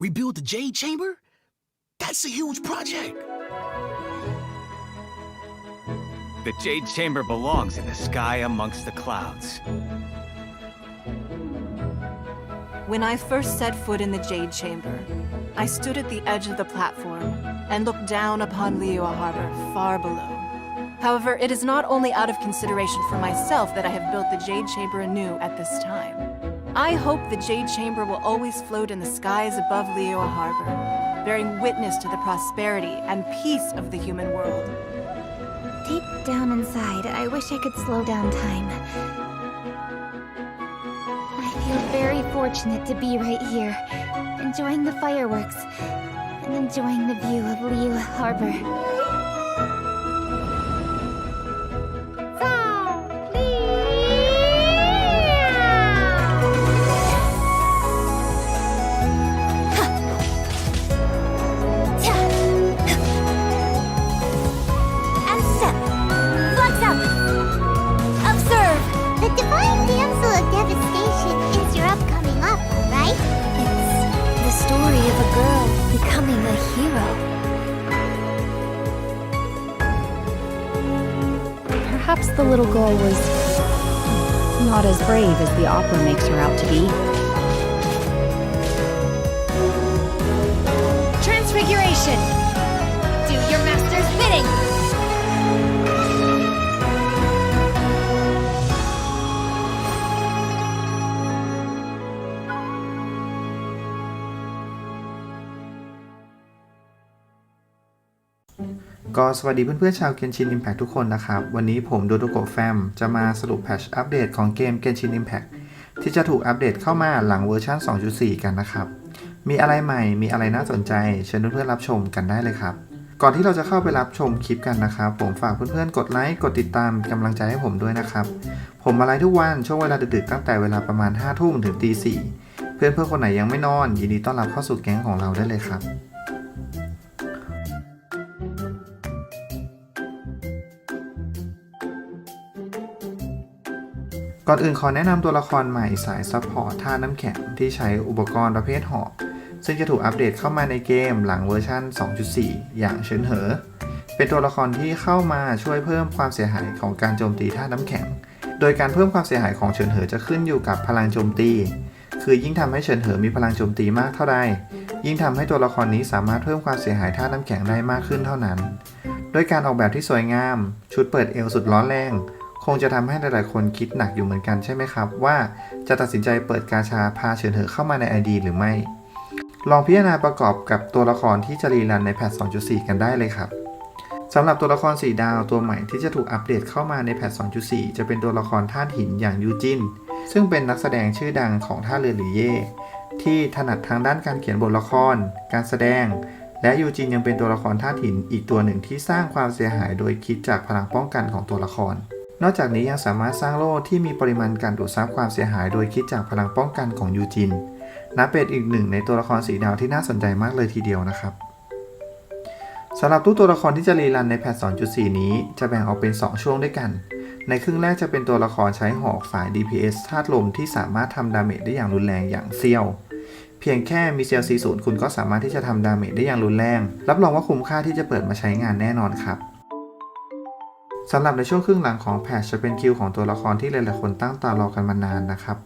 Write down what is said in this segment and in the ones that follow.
Rebuild the Jade Chamber? That's a huge project. The Jade Chamber belongs in the sky amongst the clouds. When I first set foot in the Jade Chamber, I stood at the edge of the platform and looked down upon Liyue Harbor far below. However, it is not only out of consideration for myself that I have built the Jade Chamber anew at this time. I hope the Jade Chamber will always float in the skies above Liyue Harbor, bearing witness to the prosperity and peace of the human world. Deep down inside, I wish I could slow down time. I feel very fortunate to be right here, enjoying the fireworks and enjoying the view of Liu Harbor. Perhaps the little girl was not as brave as the opera makes her out to be. Transfiguration. Do your master's bidding. ก็สวัสดีเพื่อนๆชาว Genshin Impact ทุกคนนะครับ วันนี้ผมโดโดโกแฟมจะมาสรุปแพชอัปเดตของเกม Genshin Impact ที่จะถูกอัปเดตเข้ามาหลังเวอร์ชัน2.4 กันนะครับ มีอะไรใหม่มีอะไรน่าสนใจ เชิญเพื่อนๆรับชมกันได้เลยครับ ก่อนที่เราจะเข้าไปรับชมคลิปกันนะครับ ผมฝากเพื่อนๆกดไลค์กดติดตามกำลังใจให้ผมด้วยนะครับ ผมมาไลฟ์ทุกวันช่วงเวลาดึกๆตั้งแต่เวลาประมาณ5ทุ่มถึงตีสี่เพื่อนๆคนไหนยังไม่นอนยินดีต้อนรับเข้าสู่แก๊งของเราได้เลยครับ ก่อนอื่นขอแนะนำตัวละครใหม่สายซัพพอร์ตท่าน้ำแข็งที่ใช้อุปกรณ์ประเภทหอกซึ่งจะถูกอัปเดตเข้ามาในเกมหลังเวอร์ชัน 2.4 อย่างเฉินเหอ เป็นตัวละครที่เข้ามาช่วยเพิ่มความเสียหายของการโจมตีท่าน้ำแข็ง โดยการเพิ่มความเสียหายของเฉินเหอจะขึ้นอยู่กับพลังโจมตี คือยิ่งทำให้เฉินเหอมีพลังโจมตีมากเท่าใด ยิ่งทำให้ตัวละครนี้สามารถเพิ่มความเสียหายท่าน้ำแข็งได้มากขึ้นเท่านั้น ด้วยการออกแบบที่สวยงาม ชุดเปิดเอวสุดร้อนแรง คงจะทำให้หลายๆ คนคิดหนักอยู่เหมือนกันใช่ไหมครับ ว่าจะตัดสินใจเปิดกาชาพาเฉินเหอเข้ามาใน ID หรือไม่ ลองพิจารณาประกอบกับตัวละครที่จะรีรันในแพท 2.4 กันได้เลยครับสำหรับตัวละคร4ดาวตัวใหม่ที่จะถูกอัปเดตเข้ามาในแพท 2.4 จะเป็นตัวละครธาตุหินอย่างยูจิน ซึ่งเป็นนักแสดงชื่อดังของท่าเรือหรือเย่ที่ถนัดทางด้านการเขียนบทละคร การแสดง และยูจินยังเป็นตัวละครธาตุหินอีกตัวหนึ่งที่สร้างความเสียหายโดยคิดจากพลังป้องกันของตัวละคร นอกจากนี้ยังสามารถสร้างโล่ที่มีปริมาณการดูดซับความเสียหายโดยคิดจากพลังป้องกันของยูจินนับเป็นอีกหนึ่งในตัวละครสีดาวที่น่าสนใจมากเลยทีเดียวนะครับสำหรับตู้ตัวละครที่จะรีรันในแพท 2.4 นี้จะแบ่งออกเป็น 2 ช่วงด้วยกัน ในครึ่งแรกจะเป็นตัวละครใช้หอกฝ่าย DPS ธาตุลมที่สามารถทำดาเมจได้อย่างรุนแรงอย่างเซียว เพียงแค่มีเซลล์40 คุณก็สามารถที่จะทำดาเมจได้อย่างรุนแรง รับรองว่าคุ้มค่าที่จะเปิดมาใช้งานแน่นอนครับ สำหรับในช่วงครึ่งหลังของแพทจะเป็นคิวของตัวละครที่หลายๆคนตั้งตารอกันมานานนะครับ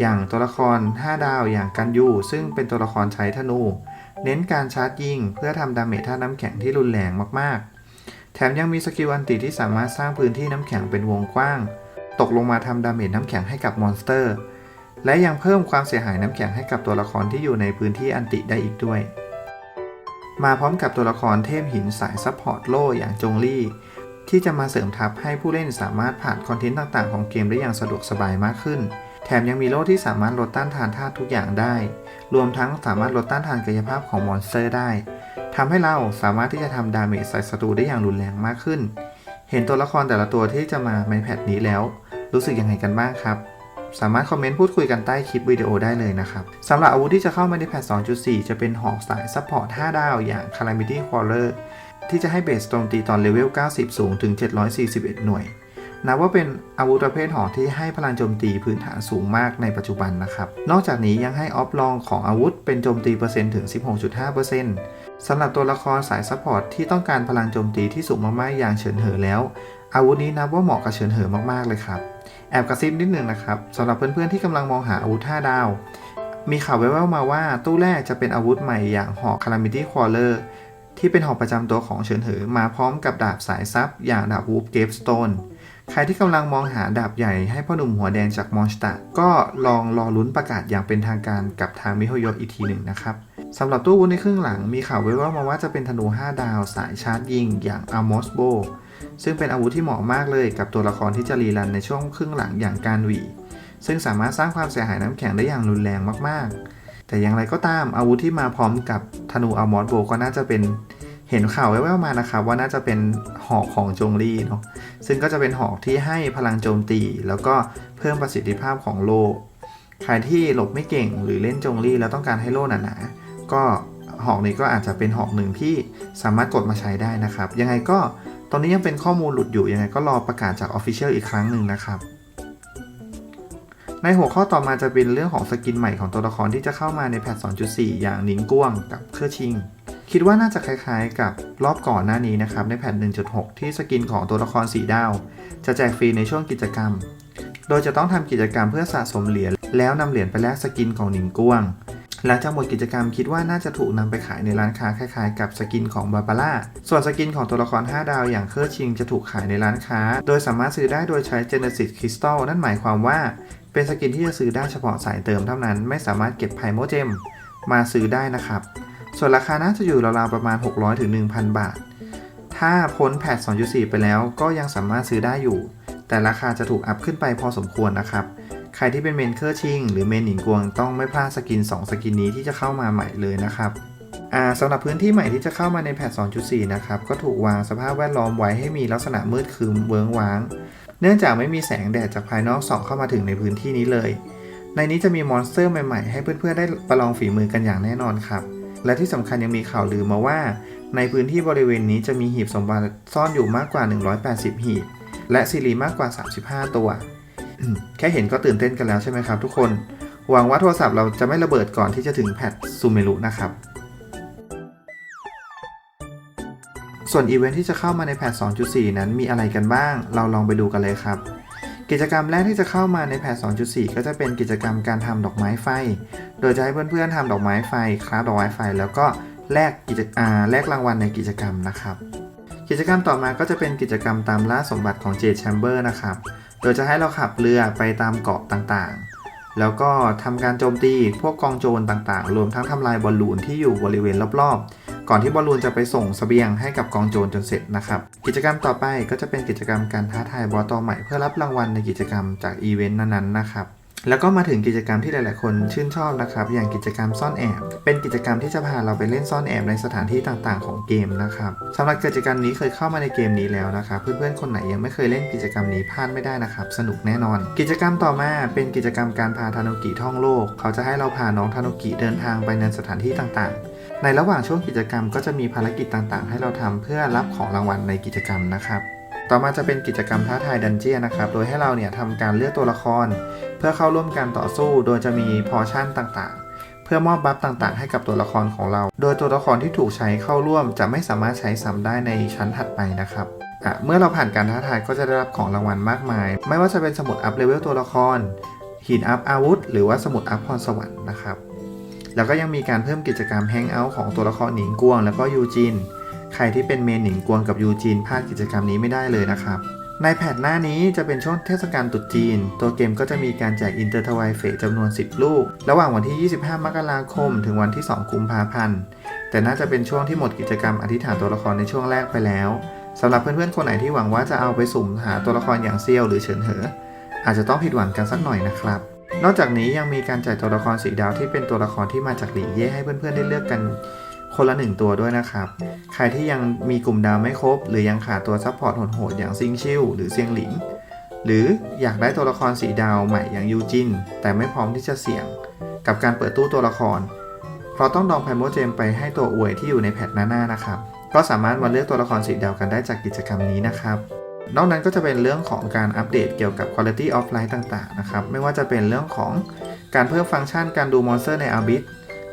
อย่างตัวละคร 5 ดาวอย่างกันยูซึ่งเป็นตัวละครใช้ธนู เน้นการชาร์จยิง เพื่อทำดาเมจท่าน้ำแข็งที่รุนแรงมากๆ แถมยังมีสกิลอันติที่สามารถสร้างพื้นที่น้ำแข็งเป็นวงกว้าง ตกลงมาทำดาเมจน้ำแข็งให้กับมอนสเตอร์ และยังเพิ่มความเสียหายน้ำแข็งให้กับตัวละครที่อยู่ในพื้นที่อันติได้อีกด้วย มาพร้อมกับตัวละครเทพหินสายซัพพอร์ตโล่อย่างจงลี่ ที่จะมาเสริมทัพให้ผู้เล่นสามารถผ่านคอนเทนต์ต่างๆของเกมได้อย่างสะดวกสบายมากขึ้น แถมยังมีโล่ที่สามารถลดต้านทานธาตุทุกอย่างได้ รวมทั้งสามารถลดต้านทานกายภาพของมอนสเตอร์ได้ทำให้เราสามารถที่จะทำดาเมจใส่ศัตรูได้อย่างรุนแรงมากขึ้น เห็นตัวละครแต่ละตัวที่จะมาในแพทนี้แล้ว รู้สึกยังไงกันบ้างครับ สามารถคอมเมนต์พูดคุยกันใต้คลิปวิดีโอได้เลยนะครับสำหรับอาวุธที่จะเข้ามาในแพท 2.4 จะเป็นหอกสายซัพพอร์ต 5 ดาวอย่าง Calamity Crawler ที่จะให้เบสโจมตีตอนเลเวล 90 สูงถึง 741 หน่วย นับว่าเป็นอาวุธประเภทหอกที่ให้พลังโจมตีพื้นฐานสูงมากในปัจจุบันนะครับ นอกจากนี้ยังให้ออฟลองของอาวุธเป็นโจมตีเปอร์เซ็นต์ถึง 16.5%สำหรับตัวละครสายซัพพอร์ตที่ต้องการพลังโจมตีที่สูงมากๆอย่างเฉินเหอแล้ว อาวุธนี้นับว่าเหมาะกับเฉินเหอมากๆเลยครับ แอบกระซิบนิดนึงนะครับสำหรับเพื่อนๆที่กำลังมองหาอาวุธ5ดาว มีข่าวแว่วๆมาว่าตู้แรกจะเป็นอาวุธใหม่อย่างหอก Calamity Crawler ที่เป็นหอกประจำตัวของเฉินเหอมาพร้อมกับดาบสายซับอย่างดาบวูฟเกฟสโตนใครที่กำลังมองหาดาบใหญ่ให้พ่อหนุ่มหัวแดงจากมอนสเตอร์ก็ลองรอลุ้นประกาศอย่างเป็นทางการกับทางมิโฮโยอีกทีหนึ่งนะครับสำหรับตู้วุ้นในครึ่งหลังมีข่าวแว่วๆมาว่าจะเป็นธนู 5 ดาวสายชาร์จยิงอย่างอ m o s b o ซึ่งเป็นอาวุธที่เหมาะมากเลยกับตัวละครที่จะรีรันในช่วงครึ่งหลังอย่างการหวี ซึ่งสามารถสร้างความเสียหายน้ำแข็งได้อย่างรุนแรงมากๆ แต่อย่างไรก็ตามอาวุธที่มาพร้อมกับธนูอัลมอสโบก็น่าจะเป็นเห็นข่าวแว่วๆมานะครับว่าน่าจะเป็นหอกของจงลี่เนาะซึ่งก็จะเป็นหอกที่ให้พลังโจมตี แล้วก็เพิ่มประสิทธิภาพของโล่ใครที่หลบไม่เก่งหรือเล่นจงลี่แล้วต้องการให้โล่หนาๆก็หอกนี้ก็อาจจะเป็นหอกหนึ่งที่สามารถกดมาใช้ได้นะครับ ยังไงก็ตอนนี้ยังเป็นข้อมูลหลุดอยู่ยังไงก็รอประกาศจาก Official อีกครั้งหนึ่งนะครับ ในหัวข้อต่อมาจะเป็นเรื่องของสกินใหม่ของตัวละครที่จะเข้ามาในแพท 2.4 อย่างนิงก้วงกับเครือชิง คิดว่าน่าจะคล้ายๆ กับรอบก่อนหน้านี้นะครับในแพท 1.6 ที่สกินของตัวละครสีดาว จะแจกฟรีในช่วงกิจกรรม โดยจะต้องทำกิจกรรมเพื่อสะสมเหรียญแล้วนำเหรียญไปแลกสกินของนิงก้วงหลังจากหมดกิจกรรมคิดว่าน่าจะถูกนำไปขายในร้านค้าคล้ายๆกับสกินของบาบาร่า ส่วนสกินของตัวละคร 5 ดาวอย่างเคอร์ชิงจะถูกขายในร้านค้า โดยสามารถซื้อได้โดยใช้ Genesis Crystal นั่นหมายความว่า เป็นสกินที่จะซื้อได้เฉพาะสายเติมเท่านั้น ไม่สามารถเก็บไพโมเจมมาซื้อได้นะครับ ส่วนราคาน่าจะอยู่ราวๆประมาณ 600-1,000ถึงบาท ถ้าพ้นแพท2.4 ไปแล้วก็ยังสามารถซื้อได้อยู่ แต่ราคาจะถูกอัพขึ้นไปพอสมควรนะครับ ใครที่เป็นเมนเคอร์ชิงหรือเมนหนิงกวงต้องไม่พลาดสกิน 2 สกินนี้ที่จะเข้ามาใหม่เลยนะครับสำหรับพื้นที่ใหม่ที่จะเข้ามาในแพท2.4 นะครับ ก็ถูกวางสภาพแวดล้อมไว้ให้มีลักษณะมืดครึมเวิ้งว้าง เนื่องจากไม่มีแสงแดดจากภายนอกส่องเข้ามาถึงในพื้นที่นี้เลย ในนี้จะมีมอนสเตอร์ใหม่ๆ ให้เพื่อนๆ ได้ประลองฝีมือกันอย่างแน่นอนครับ และที่สำคัญยังมีข่าวลือมาว่า ในพื้นที่บริเวณนี้จะมีหีบสมบัติซ่อนอยู่มากกว่า 180 หีบ และซีรีมากกว่า 35 ตัว แค่เห็นก็ตื่นเต้นกันแล้วใช่ไหมครับ ทุกคน หวังว่าโทรศัพท์เราจะไม่ระเบิดก่อนที่จะถึงแพทซูเมรุนะครับ ส่วนอีเวนท์ที่จะเข้ามาในแพท 2.4 นั้นมีอะไรกันบ้าง เราลองไปดูกันเลยครับ กิจกรรมแรกที่จะเข้ามาในแพท 2.4 ก็จะเป็นกิจกรรมการทำดอกไม้ไฟ โดยจะให้เพื่อนๆทำดอกไม้ไฟคราฟดอกไม้ไฟ แล้วก็แลกกิจอ่าแลกรางวัลในกิจกรรมนะครับ กิจกรรมต่อมาก็จะเป็นกิจกรรมตามล่าสมบัติของเจดแชมเบอร์นะครับ โดยจะให้เราขับเรือไปตามเกาะต่างๆ แล้วก็ทำการโจมตีพวกกองโจรต่างๆ รวมทั้งทำลายบอลลูนที่อยู่บริเวณรอบๆ ก่อนที่บอลลูนจะไปส่งเสบียงให้กับกองโจรจนเสร็จนะครับ กิจกรรมต่อไปก็จะเป็นกิจกรรมการท้าทายบอสตัวใหม่เพื่อรับรางวัลในกิจกรรมจากอีเวนต์นั้นๆนะครับแล้วก็มาถึงกิจกรรมที่หลาย ๆ คนชื่นชอบนะครับ อย่างกิจกรรมซ่อนแอบ เป็นกิจกรรมที่จะพาเราไปเล่นซ่อนแอบในสถานที่ต่าง ๆ ของเกมนะครับสำหรับกิจกรรมนี้เคยเข้ามาในเกมนี้แล้วนะครับ เพื่อน ๆ คนไหนยังไม่เคยเล่นกิจกรรมนี้พลาดไม่ได้นะครับ สนุกแน่นอน กิจกรรมต่อมาเป็นกิจกรรมการพาทานุกิท่องโลก เขาจะให้เราพาน้องทานุกิเดินทางไปในสถานที่ต่าง ๆ ในระหว่างช่วงกิจกรรมก็จะมีภารกิจต่างๆ ให้เราทำเพื่อรับของรางวัลในกิจกรรมนะครับ ต่อมาจะเป็นกิจกรรมท้าทายดันเจียนนะครับ โดยให้เราเนี่ยทำการเลือกตัวละคร เพื่อเข้าร่วมการต่อสู้ โดยจะมีพอชั่นต่างๆ เพื่อมอบบัฟต่างๆ ให้กับตัวละครของเรา โดยตัวละครที่ถูกใช้เข้าร่วม จะไม่สามารถใช้ซ้ำได้ในชั้นถัดไปนะครับอะเมื่อเราผ่านการท้าทายก็จะได้รับของรางวัลมากมาย ไม่ว่าจะเป็นสมุดอัพเลเวลตัวละครหินอัพอาวุธ หรือว่าสมุดอัพพรสวรรค์นะครับ แล้วก็ยังมีการเพิ่มกิจกรรมแฮงเอาท์ของตัวละครหนิงกวง แล้วก็ยูจิน ใครที่เป็นเมนหนิงกวงกับยูจีนพลาดกิจกรรมนี้ไม่ได้เลยนะครับ ในแพทหน้านี้จะเป็นช่วงเทศกาลตรุษจีน ตัวเกมก็จะมีการแจกอินเตอร์ทวายเฟสจำนวน 10 ลูก ระหว่างวันที่ 25 มกราคม ถึงวันที่ 2 กุมภาพันธ์ แต่น่าจะเป็นช่วงที่หมดกิจกรรมอธิษฐานตัวละครในช่วงแรกไปแล้วสำหรับเพื่อนๆคนไหนที่หวังว่าจะเอาไปสุ่มหาตัวละครอย่างเซียวหรือเฉินเหออาจจะต้องผิดหวังกันสักหน่อยนะครับ นอกจากนี้ยังมีการจ่ายตัวละครสีดาวที่เป็นตัวละครที่มาจากหลีเย่ให้เพื่อนๆได้เลือกกันคนละหนึ่งตัวด้วยนะครับ ใครที่ยังมีกลุ่มดาวไม่ครบ หรือยังขาดตัวซัพพอร์ตโหดๆอย่างซิงชิลหรือเซียงหลิง หรืออยากได้ตัวละครสีดาวใหม่อย่างยูจิน แต่ไม่พร้อมที่จะเสี่ยง กับการเปิดตู้ตัวละคร เพราะต้องดองไพโมเจมไปให้ตัวอวยที่อยู่ในแพทหน้าๆนะครับ ก็สามารถมาเลือกตัวละครสีดาวกันได้จากกิจกรรมนี้นะครับ นอกนั้นก็จะเป็นเรื่องของการอัปเดตเกี่ยวกับ Quality of Life ต่างๆนะครับ ไม่ว่าจะเป็นเรื่องของการเพิ่มฟังก์ชันการดูมอนสเตอร์ใน Arbit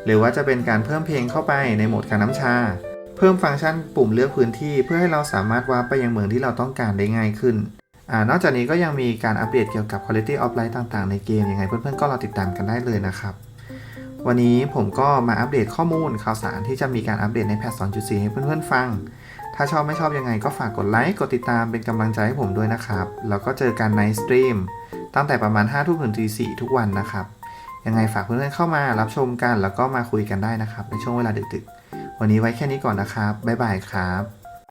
หรือว่าจะเป็นการเพิ่มเพลงเข้าไปในโหมดการน้ำชา เพิ่มฟังก์ชันปุ่มเลือกพื้นที่เพื่อให้เราสามารถวาร์ปไปยังเมืองที่เราต้องการได้ง่ายขึ้นอนอกจากนี้ก็ยังมีการอัปเดตเกี่ยวกับ Quality of Life ต่างๆ ในเกมยังไงเพื่อนๆก็รอติดตามกันได้เลยนะครับ วันนี้ผมก็มาอัปเดตข้อมูลข่าวสารที่จะมีการอัปเดตในแพท2.4 ให้เพื่อนๆฟัง ถ้าชอบไม่ชอบยังไงก็ฝากกดไลค์ กดติดตามเป็นกำลังใจให้ผมด้วยนะครับ แล้วก็เจอกันในสตรีมตั้งแต่ประมาณ5ทุ่มถึงตี4ทุกวันนะครับ ยังไงฝากเพื่อนๆเข้ามารับชมกัน แล้วก็มาคุยกันได้นะครับ ในช่วงเวลาดึกๆ วันนี้ไว้แค่นี้ก่อนนะครับ บ๊ายบายครับ